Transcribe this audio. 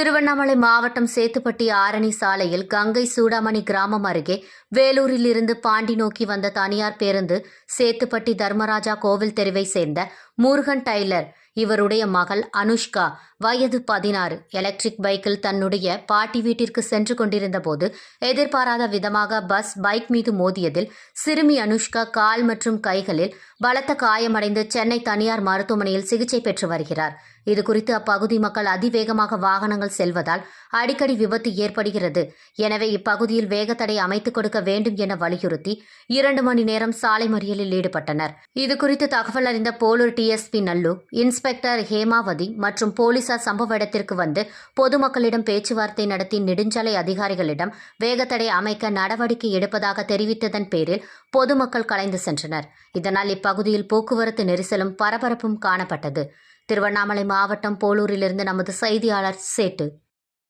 திருவண்ணாமலை மாவட்டம் சேத்துப்பட்டி ஆரணி சாலையில் கங்கை சூடாமணி கிராமம் அருகே வேலூரில் இருந்து பாண்டி நோக்கி வந்த தனியார் பேருந்து சேத்துப்பட்டி தர்மராஜா கோவில் தெருவை சேர்ந்த முருகன் டைலர். இவருடைய மகள் அனுஷ்கா. வயது பதினாறு. எலக்ட்ரிக் பைக்கில் தன்னுடைய பாட்டி வீட்டிற்கு சென்று கொண்டிருந்த போது எதிர்பாராத விதமாக பஸ் பைக் மீது மோதியதில் சிறுமி அனுஷ்கா கால் மற்றும் கைகளில் பலத்த காயமடைந்து சென்னை தனியார் மருத்துவமனையில் சிகிச்சை பெற்று வருகிறார். இதுகுறித்து அப்பகுதி மக்கள் அதிவேகமாக வாகனங்கள் செல்வதால் அடிக்கடி விபத்து ஏற்படுகிறது. எனவே இப்பகுதியில் வேகத்தடை அமைத்துக் கொடுக்க வேண்டும் என வலியுறுத்தி இரண்டு மணி நேரம் சாலை மறியலில் ஈடுபட்டனர். இதுகுறித்து தகவல் அறிந்த போலூர் டிஎஸ்பி நல்லு இன்ஸ்பெக்டர் ஹேமாவதி மற்றும் போலீசார் சம்பவ இடத்திற்கு வந்து பொதுமக்களிடம் பேச்சுவார்த்தை நடத்தி நெடுஞ்சாலை அதிகாரிகளிடம் வேகத்தடை அமைக்க நடவடிக்கை எடுப்பதாக தெரிவித்ததன் பேரில் பொதுமக்கள் கலைந்து சென்றனர். இதனால் இப்பகுதியில் போக்குவரத்து நெரிசலும் பரபரப்பும் காணப்பட்டது. திருவண்ணாமலை மாவட்டம் போலூரிலிருந்து நமது செய்தியாளர் சேட்டு.